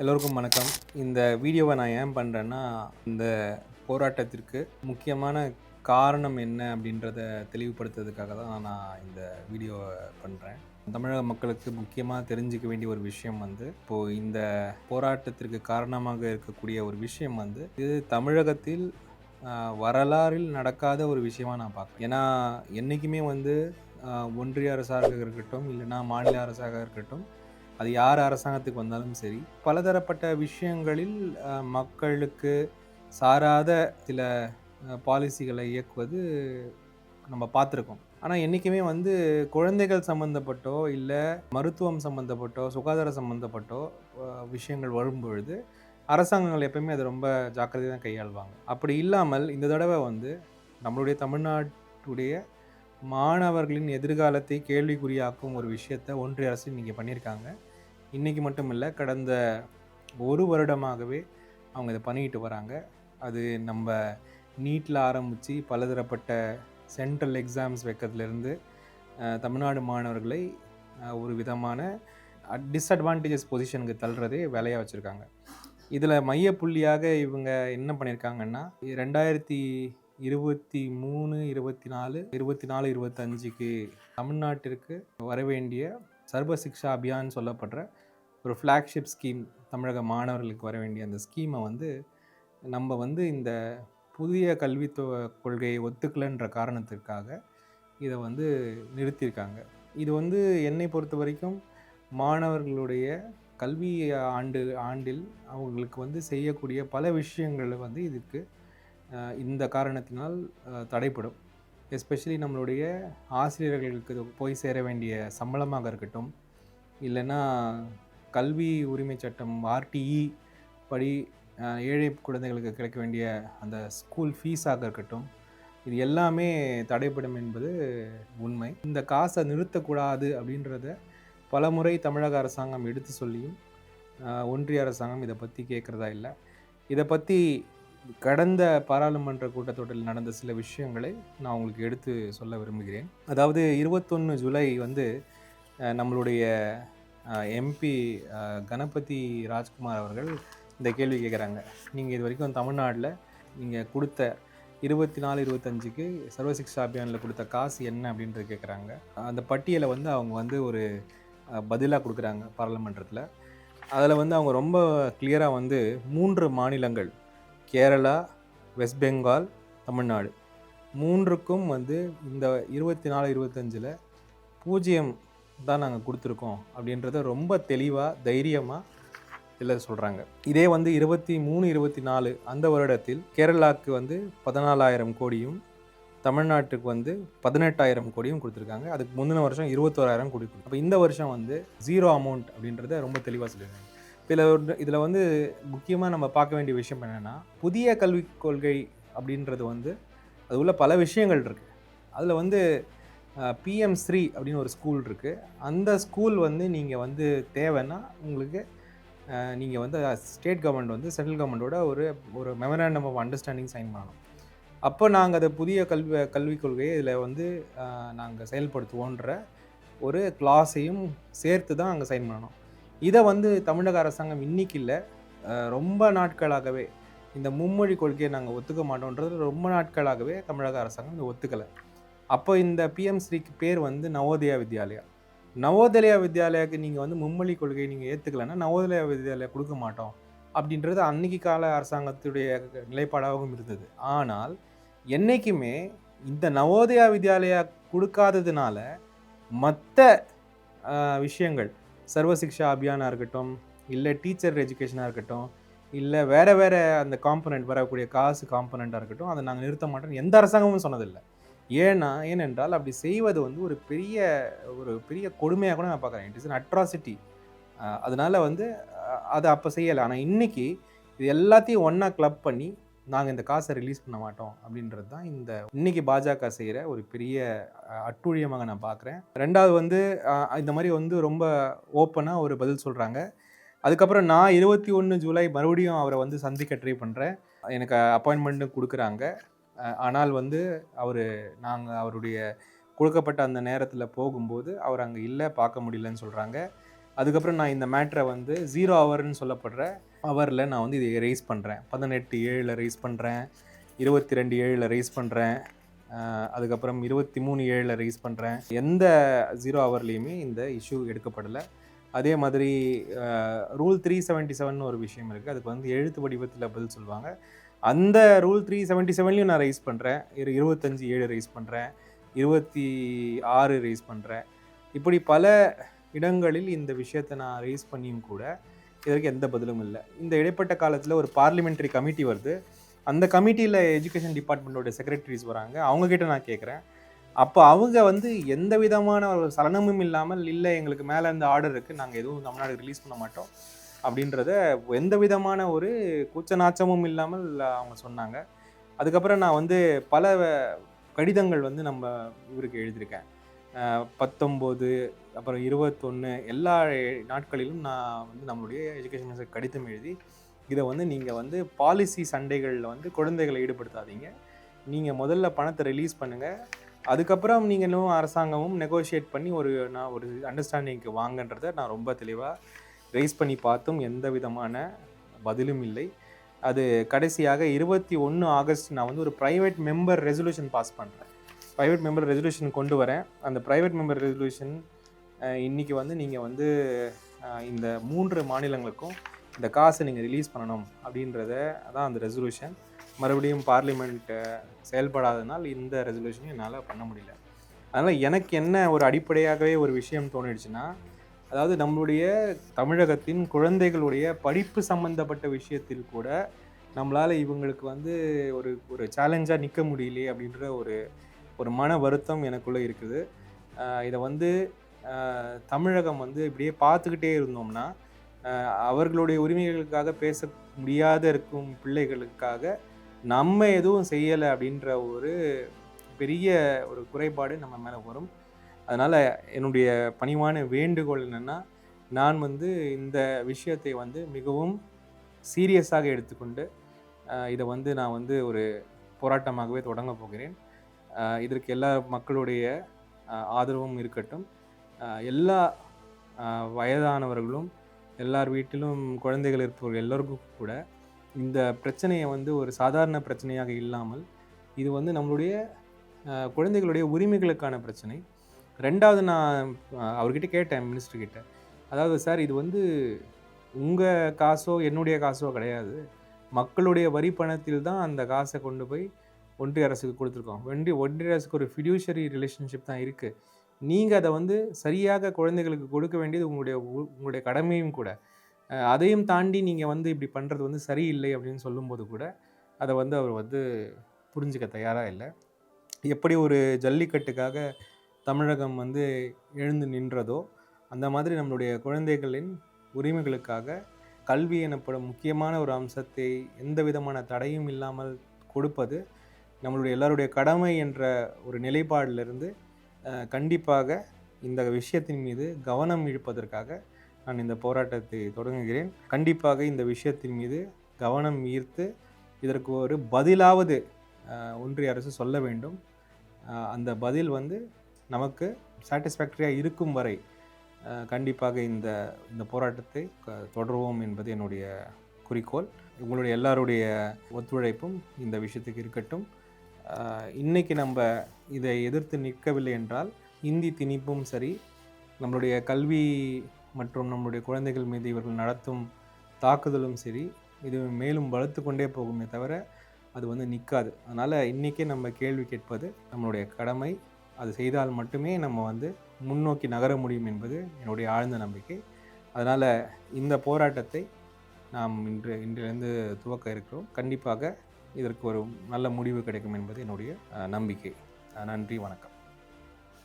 எல்லோருக்கும் வணக்கம். இந்த வீடியோவை நான் ஏன் பண்ணுறேன்னா இந்த போராட்டத்திற்கு முக்கியமான காரணம் என்ன அப்படின்றத தெளிவுபடுத்துறதுக்காக தான் நான் இந்த வீடியோவை பண்ணுறேன் தமிழக மக்களுக்கு முக்கியமாக தெரிஞ்சுக்க வேண்டிய ஒரு விஷயம் வந்து இப்போது இந்த போராட்டத்திற்கு காரணமாக இருக்கக்கூடிய ஒரு விஷயம் வந்து இது தமிழகத்தில் வரலாறில் நடக்காத ஒரு விஷயமா நான் பார்க்குறேன். ஏன்னா என்றைக்குமே வந்து ஒன்றிய அரசாக இருக்கட்டும் இல்லைன்னா மாநில அரசாக இருக்கட்டும் அது யார் அரசாங்கத்துக்கு வந்தாலும் சரி பலதரப்பட்ட விஷயங்களில் மக்களுக்கு சாராத சில பாலிசிகளை இயக்குவது நம்ம பார்த்துருக்கோம். ஆனால் என்றைக்குமே வந்து குழந்தைகள் சம்மந்தப்பட்டோ இல்லை மருத்துவம் சம்மந்தப்பட்டோ சுகாதாரம் சம்மந்தப்பட்டோ விஷயங்கள் வரும்பொழுது அரசாங்கங்கள் எப்பயுமே அதை ரொம்ப ஜாக்கிரதையாக தான் கையாள்வாங்க. அப்படி இல்லாமல் இந்த தடவை வந்து நம்மளுடைய தமிழ்நாட்டுடைய மாணவர்களின் எதிர்காலத்தை கேள்விக்குறியாக்கும் ஒரு விஷயத்தை ஒன்றிய அரசு நீங்கள் பண்ணியிருக்காங்க. இன்றைக்கி மட்டும் இல்லை கடந்த ஒரு வருடமாகவே அவங்க இதை பண்ணிக்கிட்டு வராங்க. அது நம்ம நீட்டில் ஆரம்பித்து பலதரப்பட்ட சென்ட்ரல் எக்ஸாம்ஸ் வைக்கிறதுலேருந்து தமிழ்நாடு மாணவர்களை ஒரு விதமான டிஸ்அட்வான்டேஜஸ் பொசிஷனுக்கு தள்ளுறதே வேலையாக வச்சுருக்காங்க. இதில் மையப்புள்ளியாக இவங்க என்ன பண்ணியிருக்காங்கன்னா ரெண்டாயிரத்தி இருபத்தி மூணு இருபத்தி நாலு இருபத்தி நாலு இருபத்தஞ்சுக்கு தமிழ்நாட்டிற்கு வர வேண்டிய சர்வ சிக்ஷா அபியான் சொல்லப்படுற ஒரு ஃப்ளாக்ஷிப் ஸ்கீம் தமிழக மாணவர்களுக்கு வர வேண்டிய அந்த ஸ்கீமை வந்து நம்ம வந்து இந்த புதிய கல்வித்துவ கொள்கையை ஒத்துக்கலைன்ற காரணத்திற்காக இதை வந்து நிறுத்தியிருக்காங்க. இது வந்து என்னை பொறுத்த வரைக்கும் மாணவர்களுடைய கல்வி ஆண்டு ஆண்டில் அவங்களுக்கு வந்து செய்யக்கூடிய பல விஷயங்களை வந்து இதுக்கு இந்த காரணத்தினால் தடைப்படும். எஸ்பெஷலி நம்மளுடைய ஆசிரியர்களுக்கு போய் சேர வேண்டிய சம்பளமாக இருக்கட்டும் இல்லைன்னா கல்வி உரிமை சட்டம் ஆர்டிஇ படி ஏழை குழந்தைகளுக்கு கிடைக்க வேண்டிய அந்த ஸ்கூல் ஃபீஸாக இருக்கட்டும் இது எல்லாமே தடைப்படும் என்பது உண்மை. இந்த காசை நிறுத்தக்கூடாது அப்படின்றத பலமுறை தமிழக அரசாங்கம் எடுத்து சொல்லியும் ஒன்றிய அரசாங்கம் இதை பற்றி கேட்குறதா இல்லை. இதை பற்றி கடந்த பாராளுமன்ற கூட்டத்தொடரில் நடந்த சில விஷயங்களை நான் உங்களுக்கு எடுத்து சொல்ல விரும்புகிறேன். அதாவது இருபத்தொன்று ஜூலை வந்து நம்மளுடைய எம்பி கணபதி ராஜ்குமார் அவர்கள் இந்த கேள்வி கேட்குறாங்க நீங்கள் இது வரைக்கும் தமிழ்நாட்டில் நீங்கள் கொடுத்த இருபத்தி நாலு இருபத்தஞ்சுக்கு சர்வசிக்ஷா அபியானில் கொடுத்த காசு என்ன அப்படின்றது கேட்குறாங்க அந்த பட்டியலை வந்து அவங்க வந்து ஒரு பதிலாக கொடுக்குறாங்க பாராளுமன்றத்தில். அதில் வந்து அவங்க ரொம்ப கிளியராக வந்து மூன்று மாநிலங்கள் கேரளா வெஸ்ட் பெங்கால் தமிழ்நாடு. மூன்றுக்கும் வந்து இந்த இருபத்தி நாலு இருபத்தஞ்சில் பூஜ்ஜியம் தான் நாங்கள் கொடுத்துருக்கோம் அப்படின்றத ரொம்ப தெளிவாக தைரியமாக இதில் சொல்கிறாங்க இதே வந்து இருபத்தி மூணு இருபத்தி நாலு அந்த வருடத்தில் கேரளாவுக்கு வந்து பதினாலாயிரம் கோடியும் தமிழ்நாட்டுக்கு வந்து பதினெட்டாயிரம் கோடியும் கொடுத்துருக்காங்க. அதுக்கு முந்தின வருஷம் இருபத்தோராயிரம் கோடி அப்போ இந்த வருஷம் வந்து ஜீரோ அமௌண்ட் அப்படின்றத ரொம்ப தெளிவாக சொல்லியிருக்காங்க. இதில் இதில் வந்து முக்கியமாக நம்ம பார்க்க வேண்டிய விஷயம் என்னென்னா புதிய கல்விக் கொள்கை அப்படின்றது வந்து அது உள்ள பல விஷயங்கள் இருக்குது அதில் வந்து பிஎம் ஸ்ரீ அப்படின்னு ஒரு ஸ்கூல் இருக்குது அந்த ஸ்கூல் வந்து நீங்கள் வந்து தேவைன்னா உங்களுக்கு நீங்கள் வந்து ஸ்டேட் கவர்மெண்ட் வந்து சென்ட்ரல் கவர்மெண்ட்டோட ஒரு ஒரு மெமராண்டம் ஆஃப் அண்டர்ஸ்டாண்டிங் சைன் பண்ணணும். அப்போ நாங்கள் அதை புதிய கல்வி கல்விக் கொள்கையை இதில் வந்து நாங்கள் செயல்படுத்துவோன்ற ஒரு கிளாஸையும் சேர்த்து தான் அங்கே சைன் பண்ணணும். இதை வந்து தமிழக அரசாங்கம் இன்னைக்கு இல்லை ரொம்ப நாட்களாகவே இந்த மும்மொழி கொள்கையை நாங்கள் ஒத்துக்க மாட்டோன்றது ரொம்ப நாட்களாகவே தமிழக அரசாங்கம் இதை ஒத்துக்கலை. அப்போ இந்த பிஎம் ஸ்ரீக்கு பேர் வந்து நவோதயா வித்யாலயா. நவோதயா வித்யாலயாவுக்கு நீங்கள் வந்து மும்மொழி கொள்கையை நீங்கள் ஏற்றுக்கலைன்னா நவோதயா வித்யாலயா கொடுக்க மாட்டோம் அப்படின்றது அன்னைக்கு கால அரசாங்கத்துடைய நிலைப்பாடாகவும் இருந்தது. ஆனால் என்னைக்குமே இந்த நவோதயா வித்யாலயா கொடுக்காததுனால மற்ற விஷயங்கள் சர்வசிக்ஷா அபியானாக இருக்கட்டும் இல்லை டீச்சர் எஜுகேஷனாக இருக்கட்டும் இல்லை வேறு வேறு அந்த காம்பனண்ட் வரக்கூடிய காசு காம்பனண்ட்டாக இருக்கட்டும் அதை நாங்கள் நிறுத்த மாட்டோம் எந்த அரசாங்கமும் சொன்னதில்லை. ஏன்னா ஏனென்றால் அப்படி செய்வது வந்து ஒரு பெரிய ஒரு பெரிய கொடுமையாக கூட நான் பார்க்குறேன். இட் இஸ் அன் அட்ராசிட்டி அதனால் வந்து அதை அப்போ செய்யலை. ஆனால் இன்னைக்கு இது எல்லாத்தையும் ஒன்றா கிளப் பண்ணி நாங்கள் இந்த காசை ரிலீஸ் பண்ண மாட்டோம் அப்படின்றது தான் இந்த இன்னைக்கு பாஜக செய்கிற ஒரு பெரிய அட்டூழியமாக நான் பார்க்குறேன் ரெண்டாவது வந்து இந்த மாதிரி வந்து ரொம்ப ஓப்பனாக ஒரு பதில் சொல்கிறாங்க அதுக்கப்புறம் நான் இருபத்தி ஒன்று ஜூலை மறுபடியும் அவரை வந்து சந்திக்க ட்ரை பண்ணுறேன் எனக்கு அப்பாயின்மெண்ட்டும் கொடுக்குறாங்க. ஆனால் வந்து அவர் நாங்கள் அவருடைய கொடுக்கப்பட்ட அந்த நேரத்தில் போகும்போது அவர் அங்கே இல்லை பார்க்க முடியலன்னு சொல்கிறாங்க அதுக்கப்புறம் நான் இந்த மேட்ரை வந்து ஜீரோ ஹவர்னு சொல்லப்படுற ஹவரில் நான் வந்து இதை ரைஸ் பண்ணுறேன் பதினெட்டு ஏழில் ரைஸ் பண்ணுறேன் இருபத்தி ரெண்டு ஏழில் ரைஸ் பண்ணுறேன் அதுக்கப்புறம் இருபத்தி மூணு ஏழில் ரைஸ் பண்ணுறேன் எந்த ஜீரோ ஹவர்லேயுமே இந்த இஷ்யூ எடுக்கப்படலை. அதே மாதிரி ரூல் த்ரீ செவன்ட்டி செவன் ஒரு விஷயம் இருக்குது அதுக்கு வந்து எழுத்து வடிவத்தில் பதில் சொல்லுவாங்க. அந்த ரூல் த்ரீ செவன்ட்டி செவன்லையும் நான் ரைஸ் பண்ணுறேன் இரு இருபத்தஞ்சி ஏழு ரைஸ் பண்ணுறேன் இருபத்தி ஆறு ரைஸ் பண்ணுறேன் இப்படி பல இடங்களில் இந்த விஷயத்தை நான் ரேஸ் பண்ணியும் கூட இதற்கு எந்த பதிலும் இல்லை. இந்த இடைப்பட்ட காலத்தில் ஒரு பார்லிமெண்ட்ரி கமிட்டி வருது. அந்த கமிட்டியில் எஜுகேஷன் டிபார்ட்மெண்ட்டோட செக்ரட்டரிஸ் வராங்க. அவங்கக்கிட்ட நான் கேட்குறேன் அப்போ அவங்க வந்து எந்த விதமான ஒரு சலனமும் இல்லாமல் இல்லை எங்களுக்கு மேலே இந்த ஆர்டர் இருக்குது நாங்கள் எதுவும் தமிழ்நாடு ரிலீஸ் பண்ண மாட்டோம் அப்படின்றத எந்த விதமான ஒரு கூச்ச நாச்சமும் இல்லாமல் அவங்க சொன்னாங்க. அதுக்கப்புறம் நான் வந்து பல கடிதங்கள் வந்து நம்ம இவருக்கு எழுதியிருக்கேன். பத்தொம்போது அப்புறம் இருபத்தொன்று எல்லா நாட்களிலும் நான் வந்து நம்மளுடைய எஜுகேஷன் மினிஸ்டர் கடிதம் எழுதி இதை வந்து நீங்கள் வந்து பாலிசி சண்டைகளில் வந்து குழந்தைகளை ஈடுபடுத்தாதீங்க. நீங்கள் முதல்ல பணத்தை ரிலீஸ் பண்ணுங்கள் அதுக்கப்புறம் நீங்கள் இன்னும் அரசாங்கமும் நெகோஷியேட் பண்ணி ஒரு நான் ஒரு அண்டர்ஸ்டாண்டிங்க்கு வாங்கன்றதை நான் ரொம்ப தெளிவாக ரைஸ் பண்ணி பார்த்தும் எந்த விதமான பதிலும் இல்லை. அது கடைசியாக இருபத்தி ஒன்று ஆகஸ்ட் நான் வந்து ஒரு ப்ரைவேட் மெம்பர் ரெசல்யூஷன் பாஸ் பண்ணுறேன் ப்ரைவேட் மெம்பர் ரெசல்யூஷன் கொண்டு வரேன். அந்த ப்ரைவேட் மெம்பர் ரெசல்யூஷன் இன்றைக்கி வந்து நீங்கள் வந்து இந்த மூன்று மாநிலங்களுக்கும் இந்த காசை நீங்கள் ரிலீஸ் பண்ணணும் அப்படின்றத அதான் அந்த ரெசல்யூஷன் மறுபடியும் பார்லிமெண்ட் செயல்படாதனால் இந்த ரெசல்யூஷனையும் என்னால் பண்ண முடியல. அதனால் எனக்கு என்ன ஒரு அடிப்படையாகவே ஒரு விஷயம் தோணிடுச்சுன்னா அதாவது நம்மளுடைய தமிழகத்தின் குழந்தைகளுடைய படிப்பு சம்மந்தப்பட்ட விஷயத்தில் கூட நம்மளால் இவங்களுக்கு வந்து ஒரு ஒரு சேலஞ்சாக நிற்க முடியலையே அப்படின்ற ஒரு ஒரு மன வருத்தம் எனக்குள்ளே இருக்குது. இதை வந்து தமிழகம் வந்து இப்படியே பார்த்துக்கிட்டே இருந்தோம்னா அவர்களுடைய உரிமைகளுக்காக பேச முடியாத இருக்கும் பிள்ளைகளுக்காக நம்ம எதுவும் செய்யலை அப்படின்ற ஒரு பெரிய ஒரு குறைபாடு நம்ம மேலே வரும். அதனால் என்னுடைய பணிவான வேண்டுகோள் என்னென்னா நான் வந்து இந்த விஷயத்தை வந்து மிகவும் சீரியஸாக எடுத்துக்கொண்டு இதை வந்து நான் வந்து ஒரு போராட்டமாகவே தொடங்க போகிறேன். இதற்கு எல்லா மக்களுடைய ஆதரவும் இருக்கட்டும். எல்லா வயதானவர்களும் எல்லார் வீட்டிலும் குழந்தைகள் இருப்பவர்கள் எல்லோருக்கும் கூட இந்த பிரச்சனையை வந்து ஒரு சாதாரண பிரச்சனையாக இல்லாமல் இது வந்து நம்மளுடைய குழந்தைகளுடைய உரிமைகளுக்கான பிரச்சனை. ரெண்டாவது நான் அவர்கிட்ட கேட்டேன் மினிஸ்டர்கிட்ட அதாவது சார் இது வந்து உங்கள் காசோ என்னுடைய காசோ கிடையாது. மக்களுடைய வரி பணத்தில் தான் அந்த காசை கொண்டு போய் ஒன்றிய அரசுக்கு கொடுத்துருக்கோம். ஒன்றிய ஒன்றிய அரசுக்கு ஒரு ஃபிடியூஷரி ரிலேஷன்ஷிப் தான் இருக்குது நீங்கள் அதை வந்து சரியாக குழந்தைகளுக்கு கொடுக்க வேண்டியது உங்களுடைய உங்களுடைய கடமையும் கூட. அதையும் தாண்டி நீங்கள் வந்து இப்படி பண்ணுறது வந்து சரியில்லை அப்படின்னு சொல்லும்போது கூட அதை வந்து அவர் வந்து புரிஞ்சுக்க தயாராக இல்லை. எப்படி ஒரு ஜல்லிக்கட்டுக்காக தமிழகம் வந்து எழுந்து நின்றதோ அந்த மாதிரி நம்மளுடைய குழந்தைகளின் உரிமைகளுக்காக கல்வி எனப்படும் முக்கியமான ஒரு அம்சத்தை எந்த விதமான தடையும் இல்லாமல் கொடுப்பது நம்மளுடைய எல்லாருடைய கடமை என்ற ஒரு நிலைப்பாடிலிருந்து கண்டிப்பாக இந்த விஷயத்தின் மீது கவனம் இழுப்பதற்காக நான் இந்த போராட்டத்தை தொடங்குகிறேன். கண்டிப்பாக இந்த விஷயத்தின் மீது கவனம் ஈர்த்து இதற்கு ஒரு பதிலாவது ஒன்றிய அரசு சொல்ல வேண்டும். அந்த பதில் வந்து நமக்கு சாட்டிஸ்ஃபேக்டரியாக இருக்கும் வரை கண்டிப்பாக இந்த இந்த போராட்டத்தை தொடருவோம் என்பது என்னுடைய குறிக்கோள். உங்களுடைய எல்லாருடைய ஒத்துழைப்பும் இந்த விஷயத்துக்கு இருக்கட்டும். இன்றைக்கி நம்ம இதை எதிர்த்து நிற்கவில்லை என்றால் இந்தி திணிப்பும் சரி நம்மளுடைய கல்வி மற்றும் நம்மளுடைய குழந்தைகள் மீது இவர்கள் நடத்தும் தாக்குதலும் சரி இது மேலும் வளர்த்து கொண்டே போகுமே தவிர அது வந்து நிற்காது. அதனால் இன்றைக்கே நம்ம கேள்வி கேட்பது நம்மளுடைய கடமை. அது செய்தால் மட்டுமே நம்ம வந்து முன்னோக்கி நகர முடியும் என்பது என்னுடைய ஆழ்ந்த நம்பிக்கை. அதனால் இந்த போராட்டத்தை நாம் இன்று இன்றிலிருந்து துவக்க இருக்கிறோம். கண்டிப்பாக இதற்கு ஒரு நல்ல முடிவு கிடைக்கும் என்பது என்னுடைய நம்பிக்கை. நன்றி வணக்கம்.